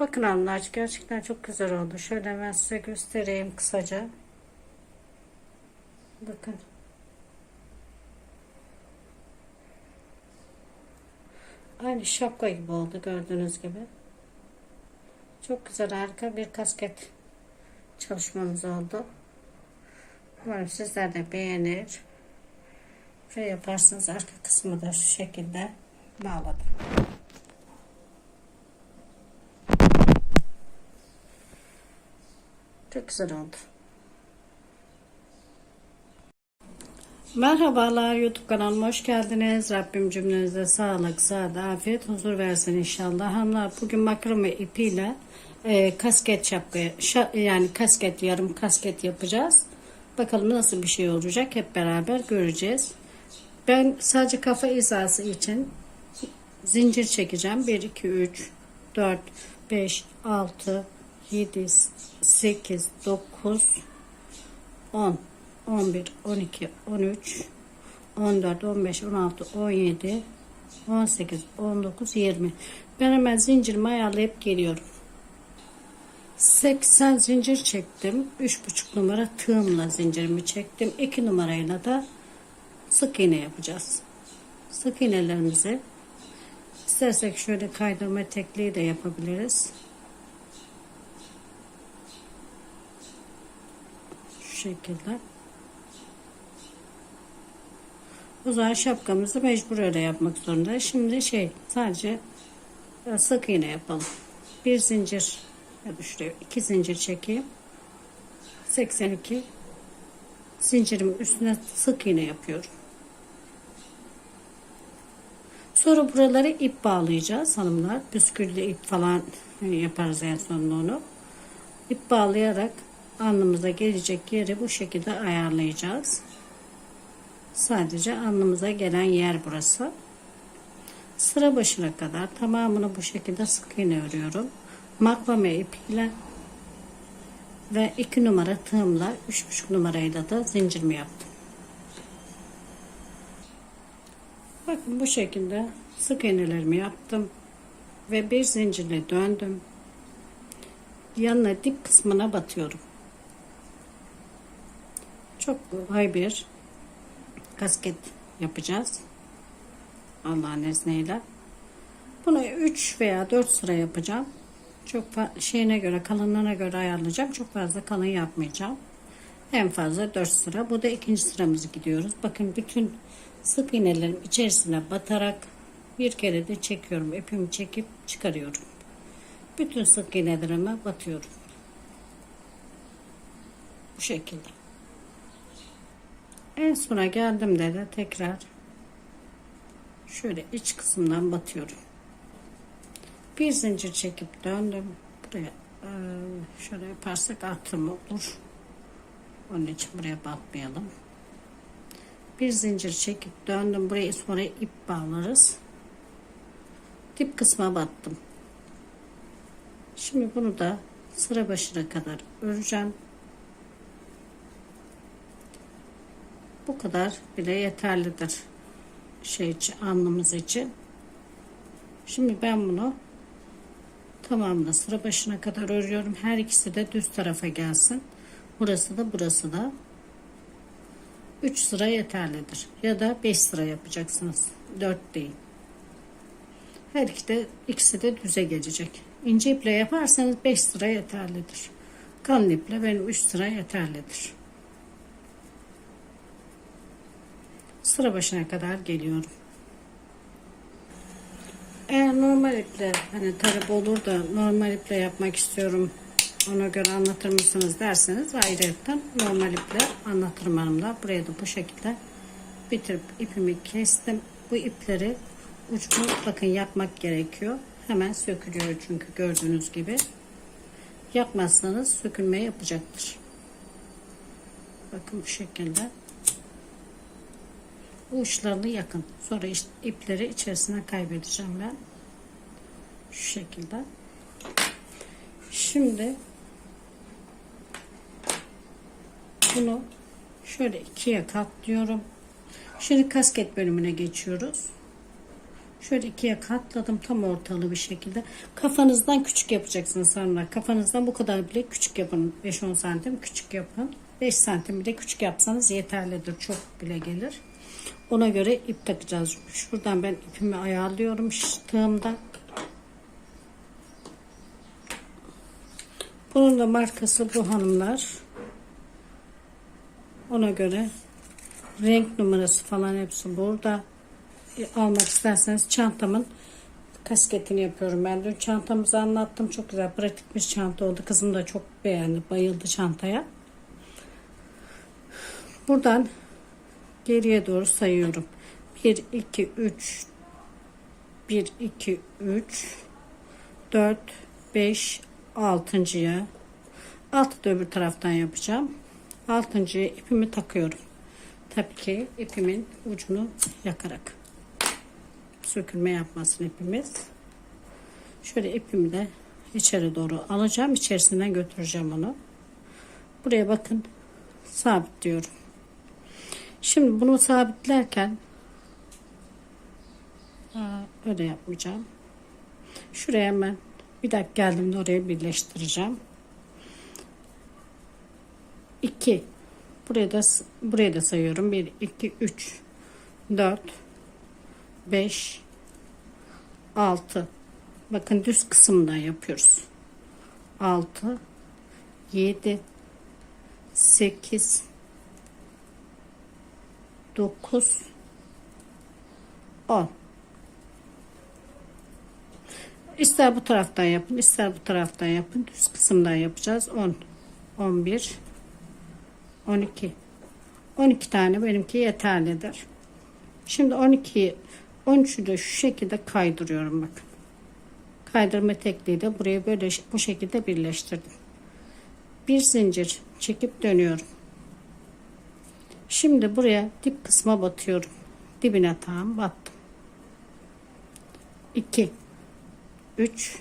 Bakın hanımlar gerçekten çok güzel oldu. Şöyle ben size göstereyim kısaca. Bakın. Aynı şapka gibi oldu gördüğünüz gibi. Çok güzel harika bir kasket çalışmamız oldu. Umarım sizler de beğenir ve yaparsınız. Arka kısmı da şu şekilde bağladım. Çok güzel oldu. Merhabalar YouTube kanalıma hoş geldiniz. Rabbim cümlenize sağlık, saadet, afiyet, huzur versin inşallah. Hanımlar bugün makrame ipiyle e, kasket şapka, şa- yani kasket yarım kasket yapacağız. Bakalım nasıl bir şey olacak hep beraber göreceğiz. Ben sadece kafa hizası için zincir çekeceğim. 1, 2, 3, 4, 5, 6, 7, 8, 9, 10, 11, 12, 13, 14, 15, 16, 17, 18, 19, 20. Ben hemen zincirimi ayarlayıp geliyorum. 80 zincir çektim. 3,5 numara tığımla zincirimi çektim. 2 numarayla da sık iğne yapacağız. Sık iğnelerimizi istersek şöyle kaydırma tekliği de yapabiliriz. Şekilde. O zaman şapkamızı mecbur öyle yapmak zorunda. Şimdi şey sadece e, sık iğne yapalım. Bir zincir ya şuraya iki zincir çekeyim. 82 zincirimin üstüne sık iğne yapıyorum. Sonra buraları ip bağlayacağız hanımlar. Püsküllü ip falan yaparız en sonunda onu. İp bağlayarak alnımıza gelecek yeri bu şekilde ayarlayacağız. Sadece alnımıza gelen yer burası. Sıra başına kadar tamamını bu şekilde sık iğne örüyorum. Makrame ipiyle ve 2 numara tığımla 3,5 numarayla da zincirimi yaptım. Bakın bu şekilde sık iğnelerimi yaptım ve bir zincirle döndüm. Yanına dip kısmına batıyorum. Çok kolay bir kasket yapacağız. Allah'ın izniyle. Bunu 3 veya 4 sıra yapacağım. Çok şeyine göre kalınlığına göre ayarlayacağım. Çok fazla kalın yapmayacağım. En fazla 4 sıra. Bu da ikinci sıramızı gidiyoruz. Bakın bütün sık iğnelerim içerisine batarak bir kere de çekiyorum. İpimi çekip çıkarıyorum. Bütün sık iğnelerime batıyorum. Bu şekilde. En sona geldim de de tekrar şöyle iç kısımdan batıyorum. Bir zincir çekip döndüm. Buraya e, şöyle yaparsak artırma olur. Onun için buraya batmayalım. Bir zincir çekip döndüm. Buraya sonra ip bağlarız. Dip kısma battım. Şimdi bunu da sıra başına kadar öreceğim. Bu kadar bile yeterlidir. Şey için, alnımız için. Şimdi ben bunu tamamını sıra başına kadar örüyorum. Her ikisi de düz tarafa gelsin. Burası da burası da 3 sıra yeterlidir. Ya da 5 sıra yapacaksınız. 4 değil. Her iki de ikisi de düze gelecek. İnce iple yaparsanız 5 sıra yeterlidir. Kalın iple benim 3 sıra yeterlidir. Sıra başına kadar geliyorum. Eğer normal iple hani talep olur da normal iple yapmak istiyorum ona göre anlatır mısınız derseniz ayrıca normal iple anlatırım hanımlar. Buraya da bu şekilde bitirip ipimi kestim. Bu ipleri ucunu bakın yapmak gerekiyor. Hemen sökülüyor çünkü gördüğünüz gibi. Yapmazsanız sökülme yapacaktır. Bakın bu şekilde. Uçlarını yakın. Sonra ipleri içerisine kaybedeceğim ben. Şu şekilde. Şimdi bunu şöyle ikiye katlıyorum. Şimdi kasket bölümüne geçiyoruz. Şöyle ikiye katladım tam ortalı bir şekilde. Kafanızdan küçük yapacaksınız sonra. Kafanızdan bu kadar bile küçük yapın. 5-10 santim küçük yapın. 5 santim bile küçük yapsanız yeterlidir. Çok bile gelir. Ona göre ip takacağız. Şuradan ben ipimi ayarlıyorum tığımda. Bunun da markası bu hanımlar. Ona göre renk numarası falan hepsi burada. E, almak isterseniz çantamın kasketini yapıyorum. Ben dün çantamızı anlattım. Çok güzel pratik bir çanta oldu. Kızım da çok beğendi. Bayıldı çantaya. Buradan geriye doğru sayıyorum. 1, 2, 3 1, 2, 3 4, 5, 6.ya 6 da öbür taraftan yapacağım. 6.ya ipimi takıyorum. Tabii ki ipimin ucunu yakarak sökülme yapmasın ipimiz. Şöyle ipimi de içeri doğru alacağım. İçerisinden götüreceğim onu. Buraya bakın sabitliyorum. Şimdi bunu sabitlerken öyle yapmayacağım. Şuraya hemen bir dakika geldiğimde oraya birleştireceğim. 2 buraya da buraya da sayıyorum. 1 2 3 4 5 6 bakın düz kısımdan yapıyoruz. 6 7 8 9 10 İster bu taraftan yapın, ister bu taraftan yapın. Düz kısımdan yapacağız. 10 11 12 12 tane benimki yeterlidir. Şimdi 12'yi 13'ü de şu şekilde kaydırıyorum bakın. Kaydırma tekniği de buraya böyle bu şekilde birleştirdim. Bir zincir çekip dönüyorum. Şimdi buraya dip kısma batıyorum. Dibine tam battım. 2 3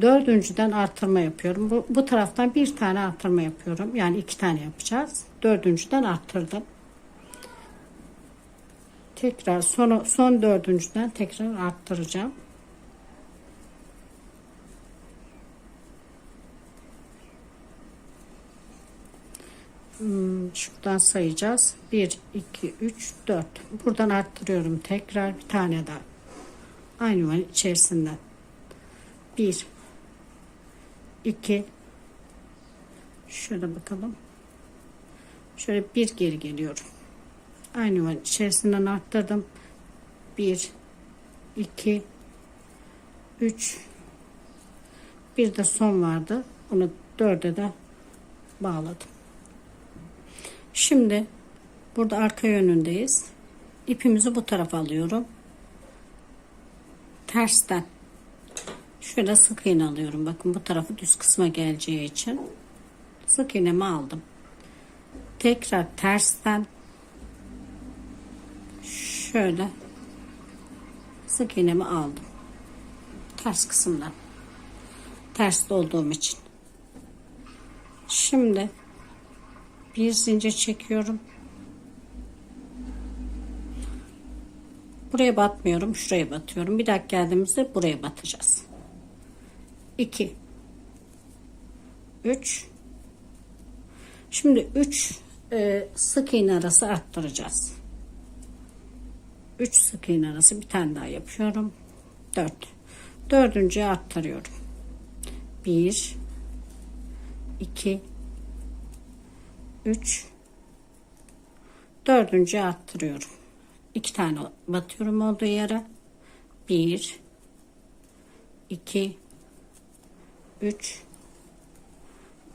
dördüncüden artırma yapıyorum. Bu, bu taraftan bir tane artırma yapıyorum. Yani iki tane yapacağız. Dördüncüden arttırdım. Tekrar son, son dördüncüden tekrar arttıracağım. Şuradan sayacağız. 1, 2, 3, 4. Buradan arttırıyorum. Tekrar bir tane daha. Aynı yuvanın içerisinden. 1, 2, şöyle bakalım. Şöyle bir geri geliyorum. Aynı yuvanın içerisinden arttırdım. 1, 2, 3, bir de son vardı. Onu dörde de bağladım. Şimdi burada arka yönündeyiz. İpimizi bu tarafa alıyorum. Tersten şöyle sık iğne alıyorum. Bakın bu tarafı düz kısma geleceği için sık iğnemi aldım. Tekrar tersten şöyle sık iğnemi aldım. Ters kısımdan. Ters olduğum için. Şimdi bir zincir çekiyorum. Buraya batmıyorum. Şuraya batıyorum. Bir dakika geldiğimizde buraya batacağız. 2 3 Şimdi 3 e, sık iğne arası arttıracağız. 3 sık iğne arası bir tane daha yapıyorum. 4 dördüncüye arttırıyorum. 1 2 3 dördüncü arttırıyorum. iki tane batıyorum olduğu yere. 1 2 3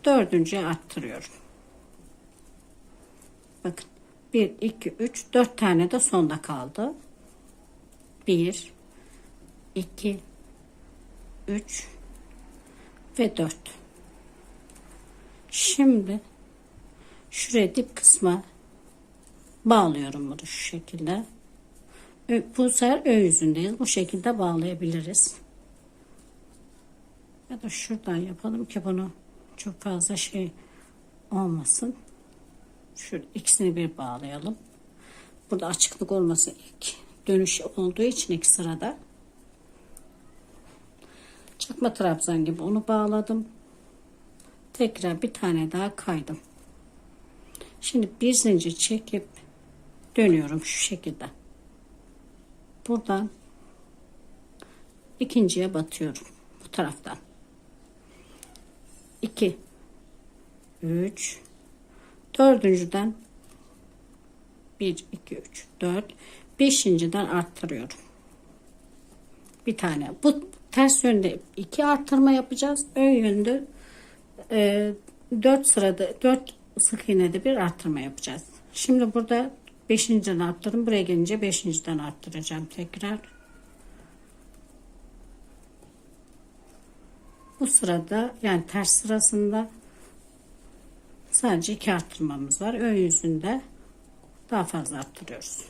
dördüncü arttırıyorum. Bakın 1 2 3 4 tane de sonda kaldı. 1 2 3 ve 4 şimdi şuraya dip kısma bağlıyorum bunu şu şekilde. Bu sefer ön yüzündeyiz. Bu şekilde bağlayabiliriz. Ya da şuradan yapalım ki bunu çok fazla şey olmasın. Şu ikisini bir bağlayalım. Burada açıklık olmasın ilk dönüş olduğu için iki sırada. Çakma trabzan gibi onu bağladım. Tekrar bir tane daha kaydım. Şimdi bir zincir çekip dönüyorum şu şekilde. Buradan ikinciye batıyorum bu taraftan. 2 3 dördüncüden 1 2 3 4 beşinciden arttırıyorum. Bir tane. Bu ters yönde iki arttırma yapacağız. Ön yönde e, 4 sırada 4 sık iğnede bir arttırma yapacağız. Şimdi burada 5.den arttırdım. Buraya gelince 5.den arttıracağım tekrar. Bu sırada yani ters sırasında sadece iki arttırmamız var. Ön yüzünde daha fazla arttırıyoruz.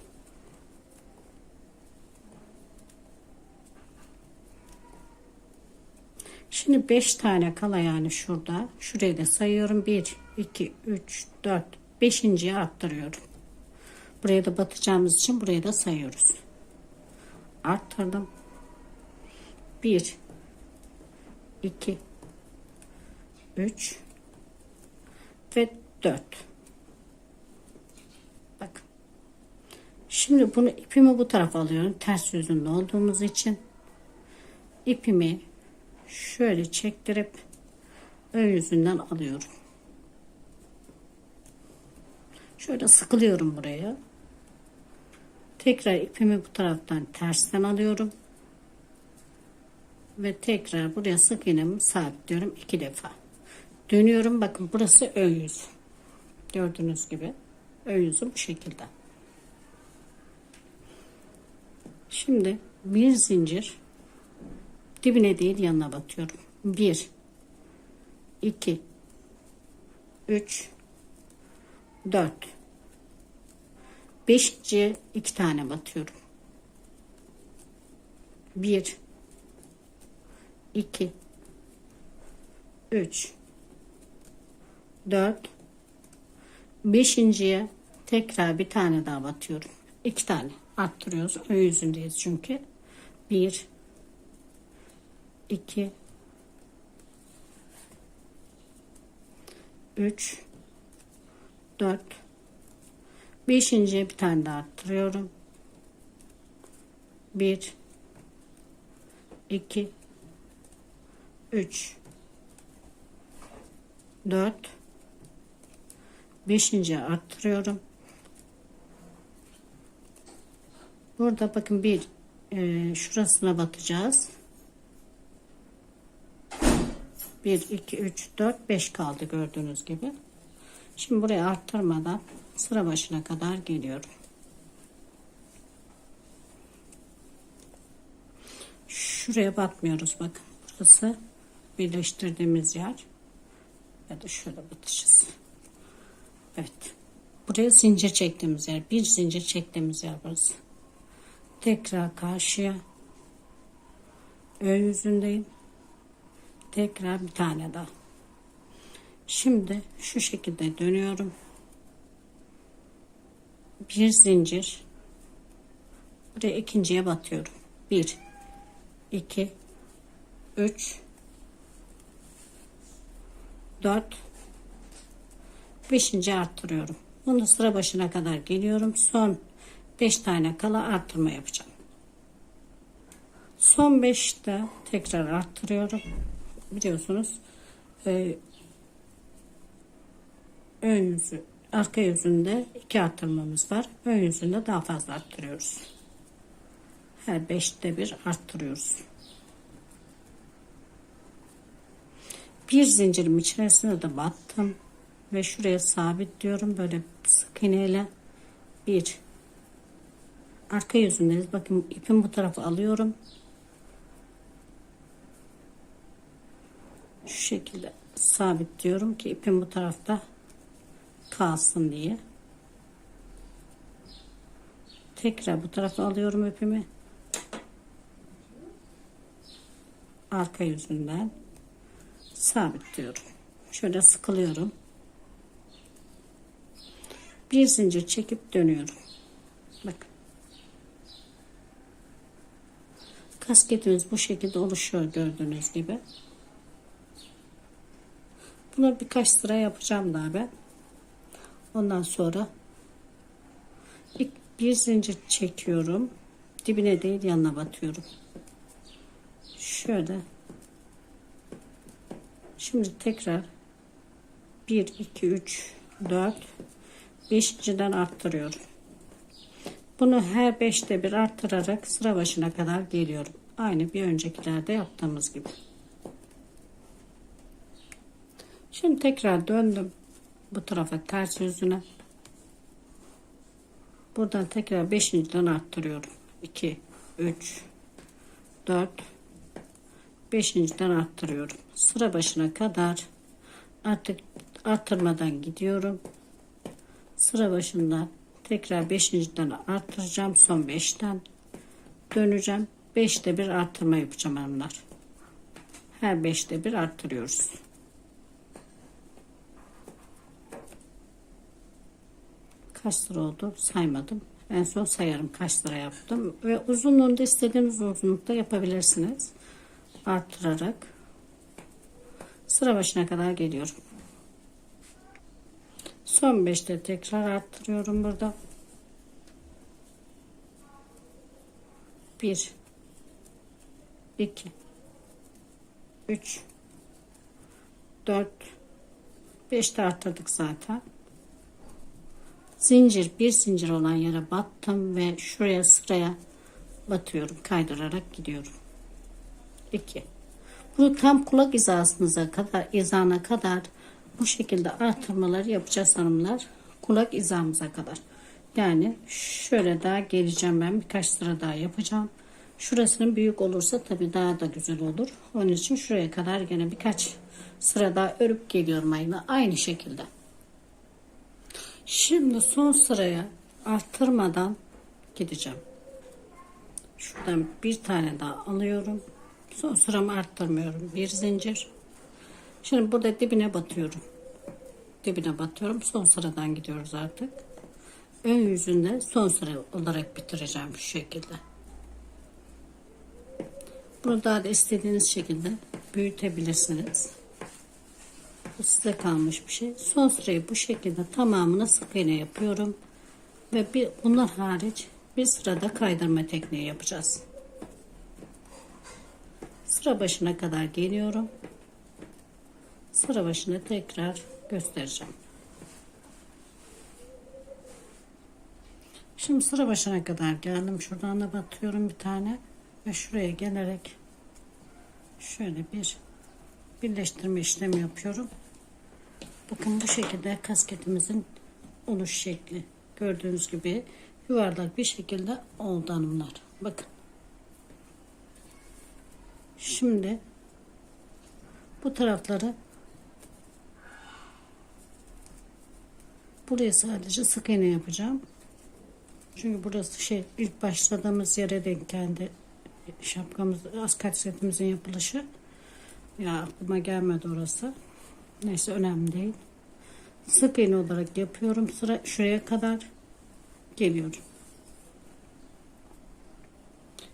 Şimdi 5 tane kala yani şurada. Şurayı da sayıyorum. 1, 2, 3, 4, 5.yi arttırıyorum. Buraya da batacağımız için buraya da sayıyoruz. Arttırdım. 1, 2, 3 ve 4. Bak. Şimdi bunu ipimi bu tarafa alıyorum. Ters yüzünde olduğumuz için ipimi şöyle çektirip ön yüzünden alıyorum. Şöyle sıkılıyorum buraya. Tekrar ipimi bu taraftan tersten alıyorum. Ve tekrar buraya sık iğnemi sabitliyorum iki defa. Dönüyorum. Bakın burası ön yüz. Gördüğünüz gibi ön yüzü bu şekilde. Şimdi bir zincir dibine değil yanına batıyorum. 1 2 3 4 5. iki tane batıyorum. 1 2 3 4 5.'ye tekrar bir tane daha batıyorum. 2 tane arttırıyoruz. Ön yüzündeyiz çünkü. 1 2 3 4 5.'ye bir tane daha arttırıyorum. 1 2 3 4 5. arttırıyorum. Burada bakın bir e, şurasına batacağız. 1 2 3 4 5 kaldı gördüğünüz gibi. Şimdi buraya arttırmadan sıra başına kadar geliyorum. Şuraya batmıyoruz bakın. Burası birleştirdiğimiz yer ya da şöyle batacağız. Evet. Buraya zincir çektiğimiz yer. Bir zincir çektiğimiz yer burası. Tekrar karşıya ön yüzündeyim. Tekrar bir tane daha. Şimdi şu şekilde dönüyorum. Bir zincir. Buraya ikinciye batıyorum. Bir, iki, üç, 4 5. arttırıyorum. Bunu sıra başına kadar geliyorum. Son 5 tane kala arttırma yapacağım. Son 5'te tekrar arttırıyorum. Biliyorsunuz e, ön yüzü arka yüzünde iki arttırmamız var. Ön yüzünde daha fazla arttırıyoruz. Her 5'te bir arttırıyoruz. bir zincirim içerisine de battım ve şuraya sabitliyorum böyle sık iğneyle bir arka yüzündeyiz bakın ipim bu tarafa alıyorum şu şekilde sabitliyorum ki ipim bu tarafta kalsın diye tekrar bu tarafa alıyorum ipimi arka yüzünden sabitliyorum. Şöyle sıkılıyorum. Bir zincir çekip dönüyorum. Bakın. Kasketimiz bu şekilde oluşuyor gördüğünüz gibi. Bunu birkaç sıra yapacağım daha ben. Ondan sonra bir zincir çekiyorum. Dibine değil yanına batıyorum. Şöyle. Şimdi tekrar 1 2 3 4 5.den arttırıyorum. Bunu her 5'te bir arttırarak sıra başına kadar geliyorum. Aynı bir öncekilerde yaptığımız gibi. Şimdi tekrar döndüm bu tarafa ters yüzüne. Buradan tekrar 5.den arttırıyorum. 2 3 4 5.den arttırıyorum. Sıra başına kadar artık arttırmadan gidiyorum. Sıra başında tekrar 5.den arttıracağım. Son 5'ten döneceğim. 5'te bir arttırma yapacağım hanımlar. Her 5'te bir arttırıyoruz. Kaç sıra oldu saymadım. En son sayarım kaç sıra yaptım. Ve uzunluğunu da istediğiniz uzunlukta yapabilirsiniz. Arttırarak. Sıra başına kadar geliyorum. Son 5'te tekrar arttırıyorum burada. 1 2 3 4 5'te arttırdık zaten. Zincir bir zincir olan yere battım ve şuraya sıraya batıyorum kaydırarak gidiyorum. 2 bu tam kulak hizasınıza kadar izana kadar bu şekilde artırmaları yapacağız hanımlar. Kulak hizamıza kadar. Yani şöyle daha geleceğim ben birkaç sıra daha yapacağım. Şurasının büyük olursa tabii daha da güzel olur. Onun için şuraya kadar gene birkaç sıra daha örüp geliyorum aynı, aynı şekilde. Şimdi son sıraya arttırmadan gideceğim. Şuradan bir tane daha alıyorum. Son sıramı arttırmıyorum. Bir zincir. Şimdi burada dibine batıyorum. Dibine batıyorum. Son sıradan gidiyoruz artık. Ön yüzünde son sıra olarak bitireceğim şu şekilde. Bunu daha da istediğiniz şekilde büyütebilirsiniz. Size kalmış bir şey. Son sırayı bu şekilde tamamına sık iğne yapıyorum. Ve bir, bunlar hariç bir sırada kaydırma tekniği yapacağız. Sıra başına kadar geliyorum. Sıra başına tekrar göstereceğim. Şimdi sıra başına kadar geldim. Şuradan da batıyorum bir tane. Ve şuraya gelerek şöyle bir birleştirme işlemi yapıyorum. Bakın bu şekilde kasketimizin oluş şekli. Gördüğünüz gibi yuvarlak bir şekilde oldu hanımlar. Bakın. Şimdi bu tarafları buraya sadece sık iğne yapacağım. Çünkü burası şey ilk başladığımız yere denk geldi. Şapkamız, askat setimizin yapılışı. Ya aklıma gelmedi orası. Neyse önemli değil. Sık iğne olarak yapıyorum. Sıra şuraya kadar geliyorum.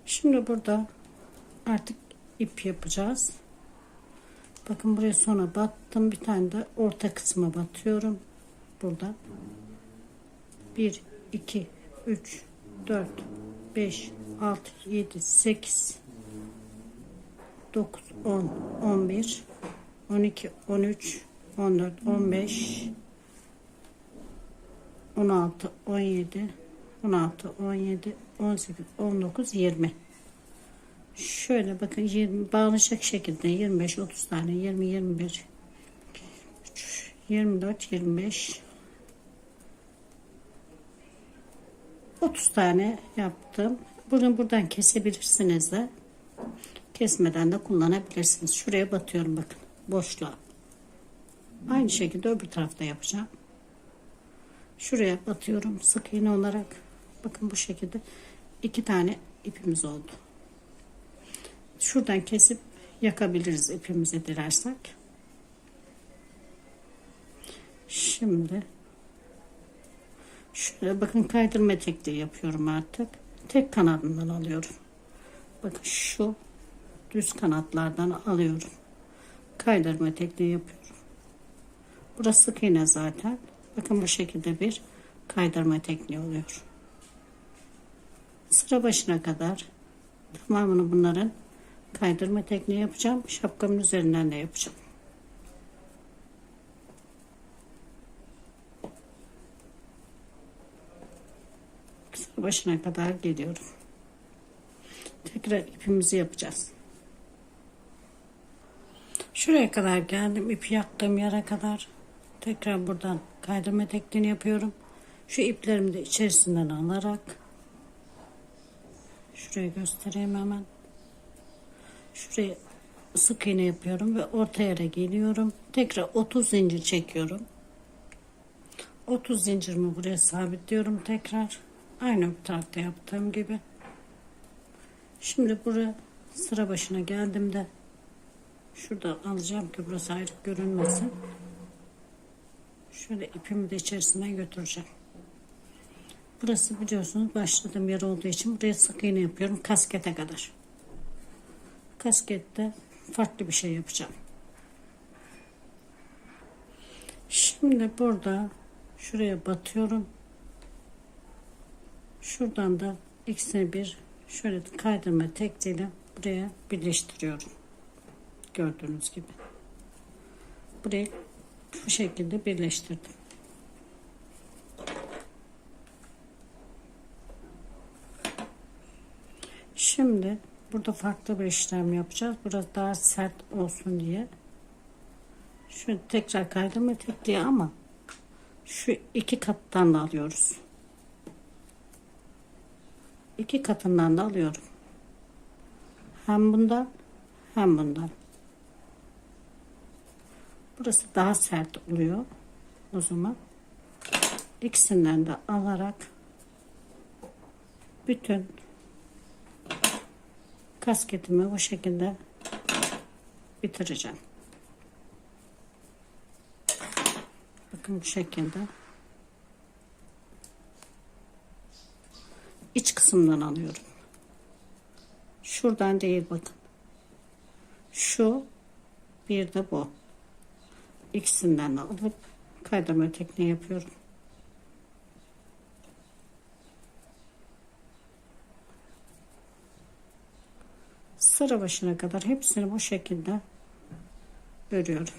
Şimdi burada artık ip yapacağız. Bakın buraya sonra battım. Bir tane de orta kısma batıyorum. Burada. 1, 2, 3, 4, 5, 6, 7, 8, 9, 10, 11, 12, 13, 14, 15, 16, 17, 16, 17, 18, 19, 20. Şöyle bakın 20 bağlayacak şekilde 25, 30 tane 20, 21, 24, 25, 30 tane yaptım. Bunu buradan kesebilirsiniz de. Kesmeden de kullanabilirsiniz. Şuraya batıyorum bakın. Boşluğa. Aynı şekilde öbür tarafta yapacağım. Şuraya batıyorum sık iğne olarak. Bakın bu şekilde iki tane ipimiz oldu. Şuradan kesip yakabiliriz ipimizi dilersek. Şimdi şöyle bakın kaydırma tekniği yapıyorum artık. Tek kanadından alıyorum. bakın şu düz kanatlardan alıyorum. Kaydırma tekniği yapıyorum. Burası sık iğne zaten. Bakın bu şekilde bir kaydırma tekniği oluyor. Sıra başına kadar tamamını bunların kaydırma tekniği yapacağım. Şapkamın üzerinden de yapacağım. Sıra başına kadar geliyorum. Tekrar ipimizi yapacağız. Şuraya kadar geldim. ipi yaktığım yere kadar. Tekrar buradan kaydırma tekniğini yapıyorum. Şu iplerimi de içerisinden alarak şuraya göstereyim hemen. Şuraya sık iğne yapıyorum ve orta yere geliyorum. Tekrar 30 zincir çekiyorum. 30 zincirimi buraya sabitliyorum tekrar. Aynı bu tarafta yaptığım gibi. Şimdi buraya sıra başına geldiğimde şurada alacağım ki burası ayrı görünmesin. Şöyle ipimi de içerisine götüreceğim. Burası biliyorsunuz başladığım yer olduğu için buraya sık iğne yapıyorum kaskete kadar. Kaskette farklı bir şey yapacağım. Şimdi burada şuraya batıyorum. Şuradan da ikisini bir şöyle kaydırma tekniğiyle buraya birleştiriyorum. Gördüğünüz gibi. Burayı bu şekilde birleştirdim. Şimdi burada farklı bir işlem yapacağız. Biraz daha sert olsun diye. Şu tekrar kaydırma tekniği ama şu iki kattan da alıyoruz. İki katından da alıyorum. Hem bundan hem bundan. Burası daha sert oluyor. O zaman ikisinden de alarak bütün kasketimi bu şekilde bitireceğim. Bakın bu şekilde. iç kısımdan alıyorum. Şuradan değil bakın. Şu bir de bu. İkisinden alıp kaydırma tekniği yapıyorum. Sıra başına kadar hepsini bu şekilde örüyorum.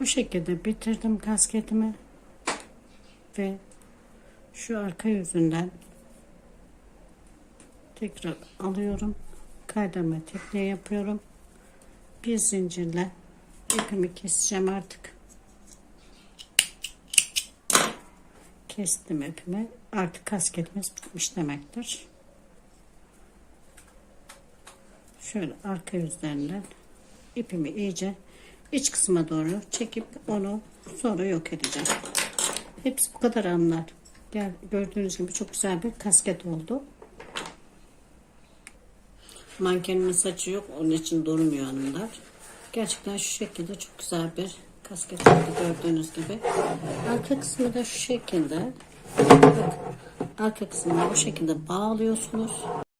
Bu şekilde bitirdim kasketimi ve şu arka yüzünden tekrar alıyorum kaydırma tekniği yapıyorum. Bir zincirle ipimi keseceğim artık. Kestim ipimi. Artık kasketimiz bitmiş demektir. Şöyle arka yüzlerinden ipimi iyice iç kısma doğru çekip onu sonra yok edeceğim. Hepsi bu kadar anlar. Gördüğünüz gibi çok güzel bir kasket oldu Mankenimin saçı yok. Onun için durmuyor hanımlar. Gerçekten şu şekilde çok güzel bir kasket gördüğünüz gibi. Arka kısmı da şu şekilde. Arka kısmını bu şekilde bağlıyorsunuz.